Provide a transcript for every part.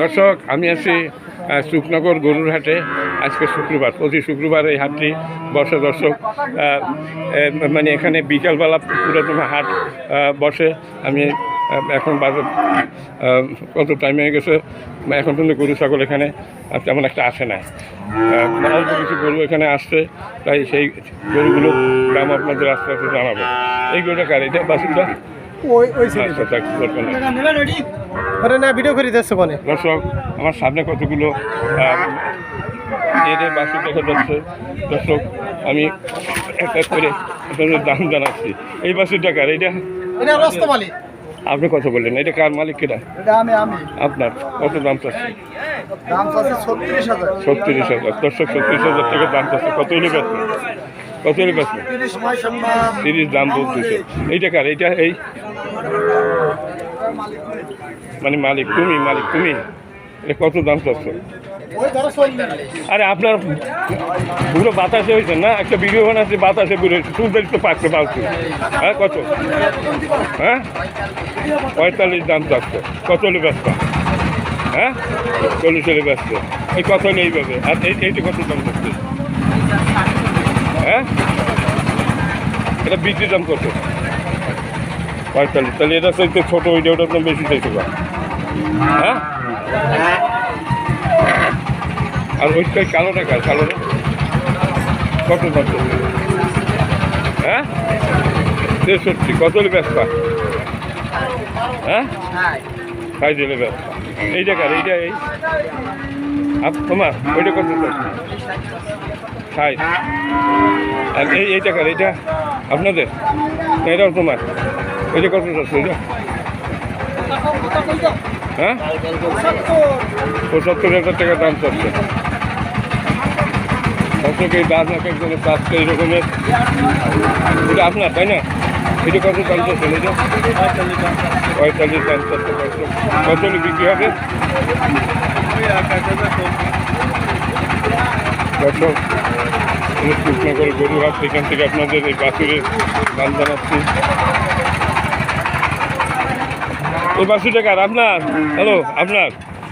দর্শক আমি আছি সুখনগর গরুর হাটে আজকে শুক্রবার প্রতি শুক্রবার এই হাটটি বসে দর্শক মানে এখানে বিকালবেলা পুরাতন হাট বসে। আমি এখন বাজে কত টাইম হয়ে গেছে এখন কিন্তু গরু ছাগল এখানে আর তেমন একটা আসে না আহ, অল্প কিছু গরু এখানে আসছে তাই সেই গরুগুলো দাম আপনাদের আস্তে আস্তে জানাব। এই গরুটা কার? এটা বাসুটা ওই ওই আচ্ছা থাক, ব্যাপার না। আরে না ভিডিও করে দিচ্ছে কোনে দর্শক আমার সামনে কতগুলো এদের বাসু দেখা যাচ্ছে। দর্শক আমি একটা করে আপনাদের দাম জানাচ্ছি। এই বাসুর টাকার এটা এটা আপনি কত বললেন এটা কার মালিক কেটা এটা আমি আমি। আপনার কত দাম চাচ্ছে দাম ছত্রিশ হাজার। দর্শক ছত্রিশ হাজার টাকা দাম চাচ্ছে। কত হলে কত হলে তিরিশ দাম বলতেছে। এইটা কার? এইটা এই মানে মালিক তুমি মালিক তুমি? কত দাম চাচ্ছ? আরে আপনার পুরো বাতাসে হয়েছে না? একটা ভিডিও বানাচ্ছে বাতাসে পুরো সুন্দর তো পাকতে পারছে হ্যাঁ কত? হ্যাঁ? পঁয়তাল্লিশ দাম চাচ্ছে। কত হলে ব্যস্ত? হ্যাঁ? চল্লিশ হলে ব্যস্ত। এই কত হলে এইভাবে? আর এই এইটা কত দাম চাচ্ছে? হ্যাঁ? এটা বিক্রি দাম কত? পঁয়তাল্লিশ। তাহলে এটা চাইতে ছোটো ওইটা ওটার দাম বেশি চাইছে হ্যাঁ? আর ওইটাই কালো টাকা, কালো কত চলছে? হ্যাঁ? তেষট্টি। কত হলে ব্যস্ত হ্যাঁ? খাই দিলে ব্যস্ত এই টাকার এইটা এই। তোমার, ওইটা কত খাই আর এই এই টাকার, এইটা আপনাদের? এটাও তোমার? এইটা কত চলছে এইটা হ্যাঁ? হাজার টাকা দাম চাচ্ছে। এই দাম এক একজনের চাচ্ছে এটা আপনার, তাই না? এটা কত দাম চাচ্ছেন এটা পঁয়তাল্লিশ দাম চাচ্ছে কত বিক্রি হবে? দর্শক গরুহাট সেখান থেকে আপনাদের এই বাছুরের দাম জানাচ্ছি। এই বাছুর টাকার আপনার? হ্যালো আপনার?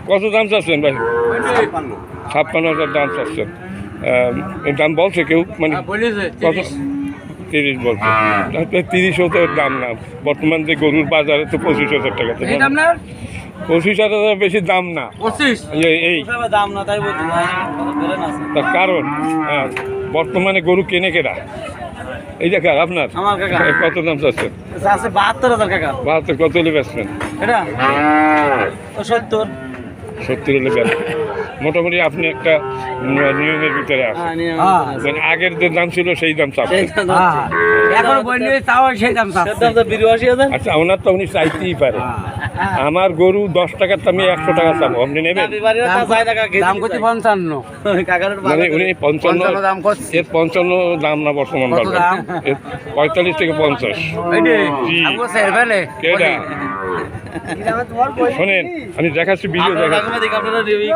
কত দাম চাচ্ছেন ভাই? ছাপ্পান্ন হাজার দাম চাচ্ছেন। দাম বলছে কেউ মানে কত? তিরিশ বলছে। তিরিশ হাজার দাম না। বর্তমান যে গরুর বাজারে তো পঁচিশ হাজার টাকা। পঁচিশ হাজার বেশি দাম না। এই- এই দাম না তাই কারণ আহ, বর্তমানে গরু কেনে কেনা এই দেখার আপনার? আমার কাকা। কত দাম চাচ্ছেন? আছে বাহাত্তর হাজার কাকা। বাহাত্তর কত হলে বেচবেন? এটা? ও সত্তর। সত্তর হলে বেচবেন। মোটামুটি আপনি একটা নিয়মের ভিতরে আছেন। হ্যাঁ, মানে আগের যে দাম ছিল সেই দাম চাপ এখন সেই দাম বিরাশি হাজার। আচ্ছা ওনার তো উনি চাইতেই পারে। আমার গরু দশ টাকার তো আমি একশো টাকা চাবো। আপনি নেবেন? পঞ্চান্ন। মানে উনি পঞ্চান্ন এর পঞ্চান্ন দাম না বর্তমান পঁয়তাল্লিশ থেকে পঞ্চাশ। কেডা? শোনেন আমি দেখাচ্ছি ভিডিও দেখাচ্ছি।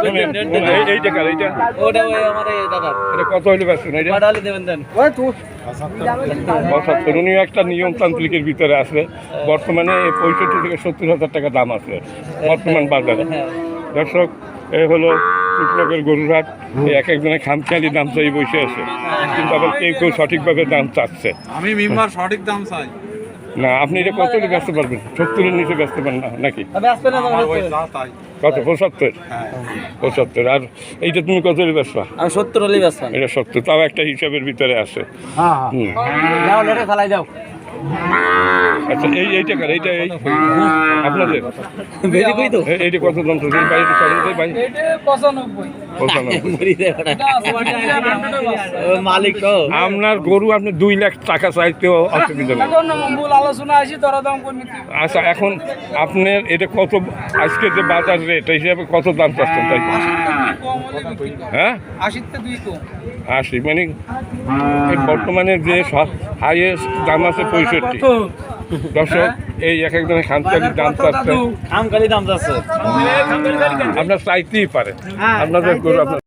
শোনেন শোনেন, এই- এই এইটা ওটা ওই আমার দাদা এটা কত হইলে পাচ্ছেন এটা কটা হলে দেবেন দেন। উনি একটা নিয়মতান্ত্রিকের ভিতরে আছে। বর্তমানে পঁয়ষট্টি থেকে সত্তর হাজার টাকা দাম আছে বর্তমান বাজারে। দর্শক এ হলো শুক্লকের গরুরহাট এই এক একজনের খামখেয়ালি দাম চাই বসে আছে। কিন্তু আবার কেউ কেউ সঠিকভাবে দাম চাচ্ছে। আমি মেম্বার সঠিক দাম চাই। না আপনি এটা কত ব্যস্ত পারবেন? সত্তরের নিচে ব্যস্ত পারেন না নাকি? কত? পঁচাত্তর? পঁচাত্তর। আর এইটা তুমি কত ব্যস্ত? আমি সত্তর হলেই ব্যস্ত। এটা সত্তর তাও একটা হিসাবের ভিতরে হুম। যাও ফেলাই যাও। আচ্ছা এই এই টাকার এইটা এই আপনাদের? এইটা কত বাইরে পঁচানব্বই। মালিক তো। আপনার গরু আপনি দুই লাখ টাকা চাইতেও অসুবিধা নেই। আলোচনা আসি তোরা আচ্ছা এখন আপনার এটা কত আজকে যে বাজার রেট হিসাবে কত দাম চাচ্ছেন তাই হ্যাঁ? আশি মানে বর্তমানে যে সব হাইয়েস্ট দাম আছে পঁয়ষট্টি। দর্শক এই এক একজনের খানকারির দাম চাচ্ছে। আমকালি দাম চাচ্ছে। আপনার চাইতেই পারে। আপনাদের গরু আপনার